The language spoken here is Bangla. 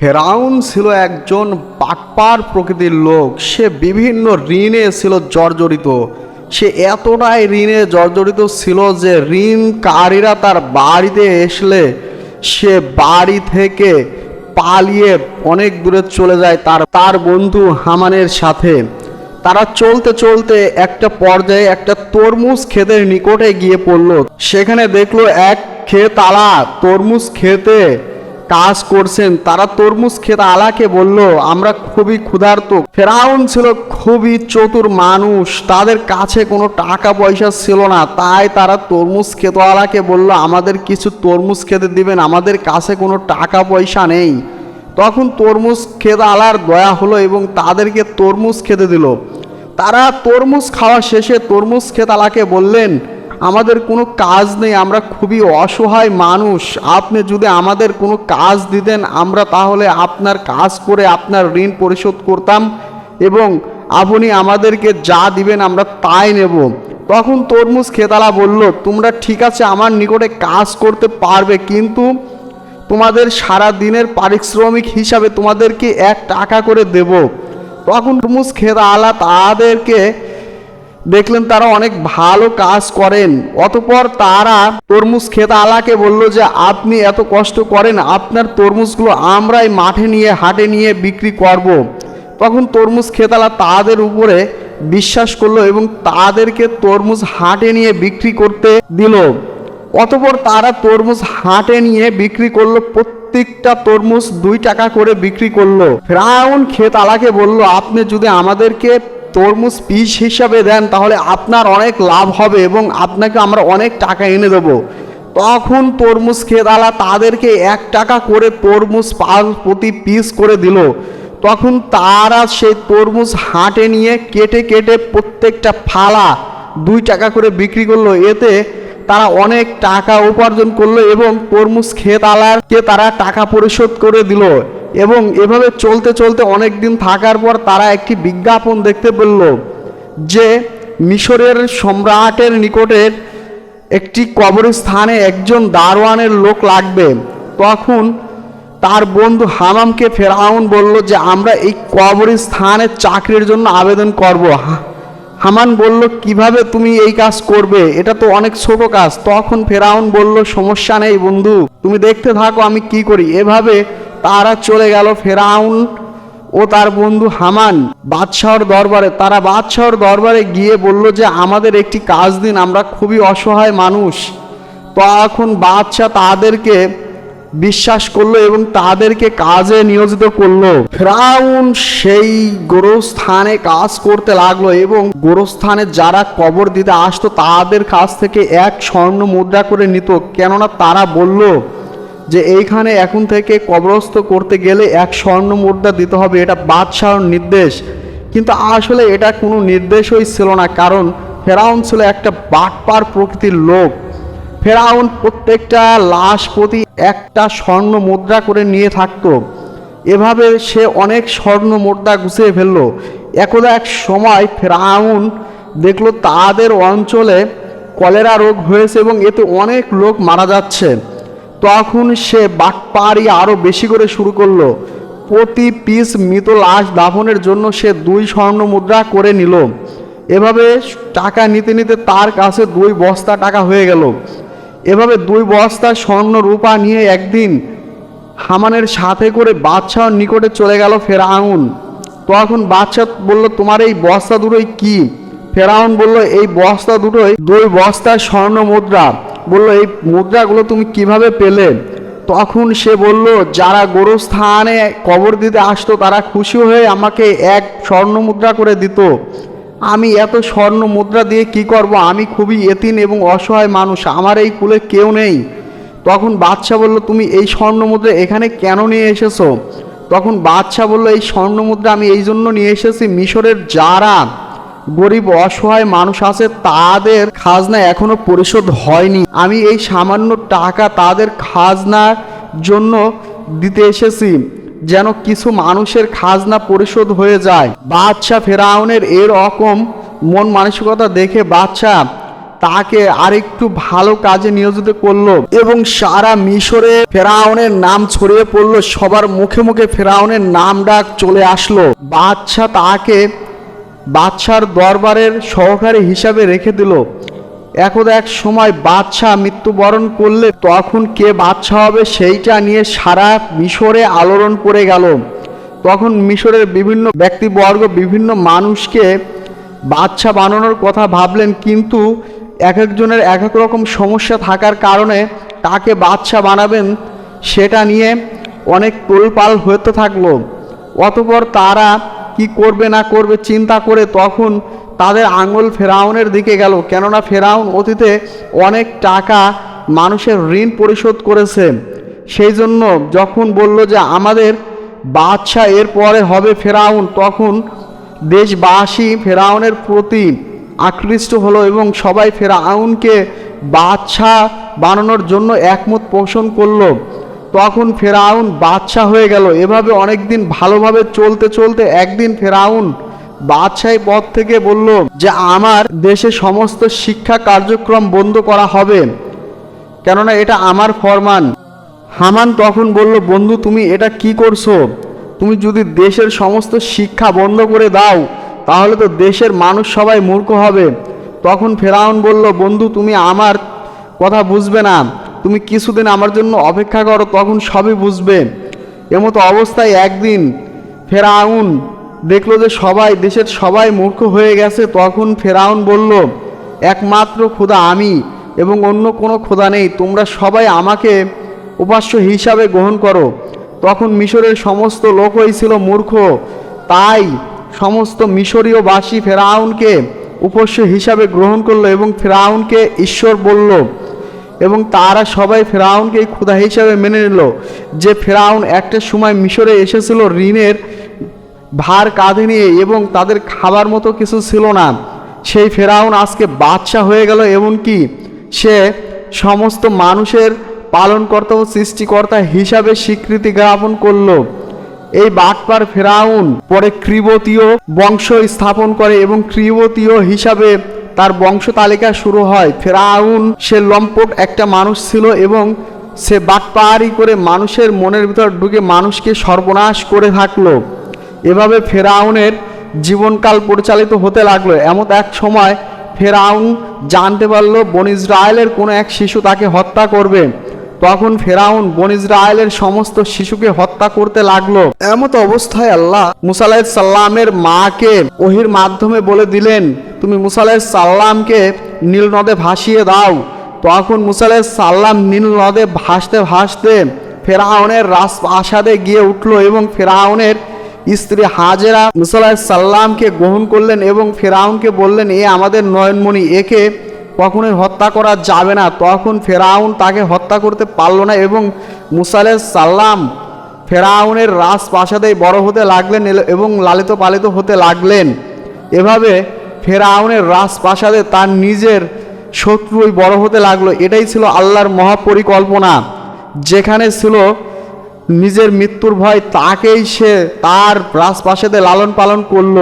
ফেরাউন ছিল একজন বাটপার প্রকৃতির লোক। সে বিভিন্ন ঋণে ছিল জর্জরিত। সে এতটাই ঋণে জর্জরিত ছিল যে ঋণকারীরা তার বাড়িতে এসলে সে বাড়ি থেকে পালিয়ে অনেক দূরে চলে যায় তার তার বন্ধু হামানের সাথে। তারা চলতে চলতে একটা পর্যায়ে একটা তরমুজ ক্ষেতের নিকটে গিয়ে পড়ল। সেখানে দেখল এক খেতালা তরমুজ খেতে কাজ করছেন, তারা তরমুজ খেতে। আলাকে বলল, আমরা খুবই ক্ষুধার্ত। ফেরাউন ছিল খুবই চতুর মানুষ, তাদের কাছে কোনো টাকা পয়সা ছিল না। তাই তারা তরমুজ খেতওয়ালাকে বলল, আমাদের কিছু তরমুজ খেতে দিবেন, আমাদের কাছে কোনো টাকা পয়সা নেই। তখন তরমুজ খেতে আলার দয়া হলো এবং তাদেরকে তরমুজ খেতে দিল। তারা তরমুজ খাওয়া শেষে তরমুজ খেতালাকে বললেন আমাদের কোনো কাজ নেই, আমরা খুবই অসহায় মানুষ। আপনি যদি আমাদের কোনো কাজ দিতেন, আমরা তাহলে আপনার কাজ করে আপনার ঋণ পরিশোধ করতাম এবং আপনি আমাদেরকে যা দিবেন আমরা তাই নেব। তখন তরমুজ খেতালা বলল, তোমরা ঠিক আছে, আমার নিকটে কাজ করতে পারবে, কিন্তু তোমাদের সারা দিনের পারিশ্রমিক হিসাবে তোমাদেরকে এক টাকা করে দেব। তখন তরমুজ খেতা আলা তাদেরকে দেখলেন তারা অনেক ভালো কাজ করেন। অতপর তারা তরমুজ খেতা আলাকে বলল যে, আপনি এত কষ্ট করেন, আপনার তরমুজগুলো আমরাই মাঠে নিয়ে, হাটে নিয়ে বিক্রি করব। তখন তরমুজ খেতালা তাদের উপরে বিশ্বাস করল এবং তাদেরকে তরমুজ হাটে নিয়ে বিক্রি করতে দিল। অতপর তারা তরমুজ হাটে নিয়ে বিক্রি করল, প্রত্যেকটা তরমুজ দুই টাকা করে বিক্রি করল। ফ্রাউন খেতালাকে বলল, আপনি যদি আমাদেরকে তরমুজ পিস হিসাবে দেন, তাহলে আপনার অনেক লাভ হবে এবং আপনাকে আমরা অনেক টাকা এনে দেবো। তখন তরমুজ খেতালা তাদেরকে এক টাকা করে তরমুজ প্রতি পিস করে দিল। তখন তারা সেই তরমুজ হাঁটে নিয়ে কেটে কেটে প্রত্যেকটা ফালা দুই টাকা করে বিক্রি করল। এতে তারা অনেক টাকা উপার্জন করল এবং তরমুজ খেতালারকে তারা টাকা পরিশোধ করে দিল। এবং এভাবে চলতে চলতে অনেক দিন থাকার পর তারা একটি বিজ্ঞাপন দেখতে পেল যে মিশরের সম্রাটের নিকটের একটি কবরস্থানে একজন দারোয়ানের লোক লাগবে। তখন তার বন্ধু হামামকে ফেরাউন বলল যে, আমরা এই কবরস্থানের চাকরির জন্য আবেদন করব। হামান বলল, কীভাবে তুমি এই কাজ করবে? এটা তো অনেক ছোট কাজ। তখন ফেরাউন বলল, সমস্যা নেই বন্ধু, তুমি দেখতে থাকো আমি কি করি। এভাবে তারা চলে গেল ফেরাউন ও তার বন্ধু হামান। বাদশাহর দরবারে, তারা বাদশাহর দরবারে গিয়ে বলল যে, আমাদের একটি কাজ দিন, আমরা খুবই অসহায় মানুষ। তখন বাদশাহ তাদেরকে বিশ্বাস করল এবং তাদেরকে কাজে নিয়োজিত করল। ফ্রাউন সেই গোরস্থানে কাজ করতে লাগল এবং গোরস্থানে যারা কবর দিতে আসতো, তাদের কাছ থেকে এক স্বর্ণ মুদ্রা করে নিত। কেননা তারা বলল যে এইখানে এখন থেকে কবরস্থ করতে গেলে এক স্বর্ণ মুদ্রা দিতে হবে, এটা বাদশাহর নির্দেশ। কিন্তু আসলে এটা কোনো নির্দেশই ছিল না, কারণ ফেরাউন ছিল একটা বাটপার প্রকৃতির লোক। ফেরাউন প্রত্যেকটা লাশ প্রতি একটা স্বর্ণ মুদ্রা করে নিয়ে থাকতো। এভাবে সে অনেক স্বর্ণ মুদ্রা গুছিয়ে ফেলল। একদা এক সময় ফেরাউন দেখল তাদের অঞ্চলে কলেরা রোগ হয়েছে এবং এতে অনেক লোক মারা যাচ্ছে। তখন সে বাটপাড়ি আরও বেশি করে শুরু করল। প্রতি পিস মৃত লাশ দাফনের জন্য সে দুই স্বর্ণ মুদ্রা করে নিল। এভাবে টাকা নিতে নিতে তার কাছে দুই বস্তা টাকা হয়ে গেল। এভাবে দুই বস্তা স্বর্ণ রূপা নিয়ে একদিন হামানের সাথে করে বাদশাহর নিকটে চলে গেল ফেরাউন। তখন বাদশাহ বলল, তোমার এই বস্তা দুটোই কি? ফেরাউন বলল, এই বস্তা দুটোই দুই বস্তা স্বর্ণ মুদ্রা। বলল, এই মুদ্রাগুলো তুমি কীভাবে পেলে? তখন সে বলল, যারা গোরস্থানে কবর দিতে আসতো, তারা খুশি হয়ে আমাকে এক স্বর্ণ মুদ্রা করে দিত। আমি এত স্বর্ণ মুদ্রা দিয়ে কি করব? আমি খুবই এতিন এবং অসহায় মানুষ, আমার এই কুলে কেউ নেই। তখন বাদশাহ বলল, তুমি এই স্বর্ণ মুদ্রা এখানে কেন নিয়ে এসেছ? তখন বাদশাহ বলল, এই স্বর্ণ মুদ্রা আমি এই জন্য নিয়ে এসেছি মিশরের যারা গরিব অসহায় মানুষ আছে, তাদের খাজনা এখনও পরিশোধ হয়নি। আমি এই সামান্য টাকা তাদের খাজনার জন্য দিতে এসেছি, যেন কিছু মানুষের খাজনা পরিশোধ হয়ে যায়। বাদশাহ ফেরাউনের এরকম মন মানসিকতা দেখে বাদশাহ তাকে আরেকটু ভালো কাজে নিয়োজিত করল এবং সারা মিশরে ফেরাউনের নাম ছড়িয়ে পড়ল। সবার মুখে মুখে ফেরাউনের নাম ডাক চলে আসলো। বাদশা তাকে বাদশার দরবারের সহকারী হিসাবে রেখে দিল। একদা এক সময় বাদশাহ মৃত্যুবরণ করলে তখন কে বাদশাহ হবে সেইটা নিয়ে সারা মিশরে আলোড়ন পড়ে গেল। তখন মিশরের বিভিন্ন ব্যক্তিবর্গ, বিভিন্ন মানুষকে বাদশা বানানোর কথা ভাবলেন, কিন্তু এক একজনের এক এক রকম সমস্যা থাকার কারণে তাকে বাদশা বানাবেন সেটা নিয়ে অনেক তোলপাল হতে থাকল। অতপর তারা কি করবে না করবে চিন্তা করে তখন তাদের আঙুল ফেরাউনের দিকে গেল। কেননা ফেরাউন অতীতে অনেক টাকা মানুষের ঋণ পরিশোধ করেছে। সেই জন্য যখন বলল যে আমাদের বাদশাহ এরপরে হবে ফেরাউন, তখন দেশবাসী ফেরাউনের প্রতি আকৃষ্ট হলো এবং সবাই ফেরাউনকে বাদশাহ বানানোর জন্য একমত পোষণ করল। তখন ফেরাউন বাদশাহ হয়ে গেল। এভাবে অনেক দিন ভালোভাবে চলতে চলতে একদিন ফেরাউন বাদশাহী পদ থেকে বলল যে, আমার দেশে সমস্ত শিক্ষা কার্যক্রম বন্ধ করা হবে। কেননা এটা আমার ফরমান। হামান তখন বলল, বন্ধু, তুমি এটা কি করছ? তুমি যদি দেশের সমস্ত শিক্ষা বন্ধ করে দাও, তাহলে তো দেশের মানুষ সবাই মূর্খ হবে। তখন ফেরাউন বলল, বন্ধু, তুমি আমার কথা বুঝবে না। তুমি কিছুদিন আমার জন্য অপেক্ষা করো, তখন সবই বুঝবে। এমতো অবস্থায় একদিন ফেরাউন দেখল যে সবাই, দেশের সবাই মূর্খ হয়ে গেছে, তখন ফেরাউন বলল, একমাত্র খোদা আমি এবং অন্য কোনো খোদা নেই, তোমরা সবাই আমাকে উপাস্য হিসাবে গ্রহণ করো। তখন মিশরের সমস্ত লোকই ছিল মূর্খ। তাই সমস্ত মিশরীয়বাসী ফেরাউনকে উপাস্য হিসাবে গ্রহণ করল এবং ফেরাউনকে ঈশ্বর বলল এবং তারা সবাই ফেরাউনকেই ক্ষুধা হিসাবে মেনে নিল। যে ফেরাউন একটা সময় মিশরে এসেছিল, ঋণের ভার কাঁধে নিয়ে এবং তাদের খাবার মতো কিছু ছিল না। সেই ফেরাউন আজকে বাদশাহ হয়ে গেল এমনকি সে সমস্ত মানুষের পালনকর্তা ও সৃষ্টিকর্তা হিসাবে স্বীকৃতি জ্ঞাপন করল। এই বাটপার ফেরাউন পরে ক্রিবতীয় বংশ স্থাপন করে এবং ক্রিবতীয় হিসাবে তার বংশ তালিকা শুরু হয়। ফেরাউন, সে লম্পট একটা মানুষ ছিল এবং সে বাটপাহাড়ি করে মানুষের মনের ভিতর ঢুকে মানুষকে সর্বনাশ করে থাকল। এভাবে ফেরাউনের জীবনকাল পরিচালিত হতে লাগল। এমন এক সময় ফেরাউন জানতে পারল, বন ইসরায়েলের কোনো এক শিশু তাকে হত্যা করবে। তখন ফেরাউন বন ইসরায়েলের সমস্ত শিশুকে হত্যা করতে লাগল। এমত অবস্থায় আল্লাহ মুসালাই সাল্লামের মাকে ওহির মাধ্যমে বলে দিলেন, তুমি মুসালাই সাল্লামকে নীল নদে ভাসিয়ে দাও। তখন মুসালাই সাল্লাম নীল নদে ভাসতে ভাসতে ফেরাউনের আসাদে গিয়ে উঠল এবং ফেরাউনের স্ত্রী হাজেরা মুসাল্লাহ সাল্লামকে গ্রহণ করলেন এবং ফেরাউনকে বললেন, এ আমাদের নয়নমণি, একে কখনোই হত্যা করা যাবে না। তখন ফেরাউন তাকে হত্যা করতে পারল না এবং মুসাল্লাহ সাল্লাম ফেরাউনের রাজপ্রাসাদে বড় হতে লাগলেন এবং লালিত পালিত হতে লাগলেন। এভাবে ফেরাউনের রাজপ্রাসাদে তার নিজের শত্রুই বড় হতে লাগল। এটাই ছিল আল্লাহর মহাপরিকল্পনা। যেখানে ছিল নিজের মৃত্যুর ভয়, তাকেই সে তার রাজপ্রাসাদে লালন পালন করল।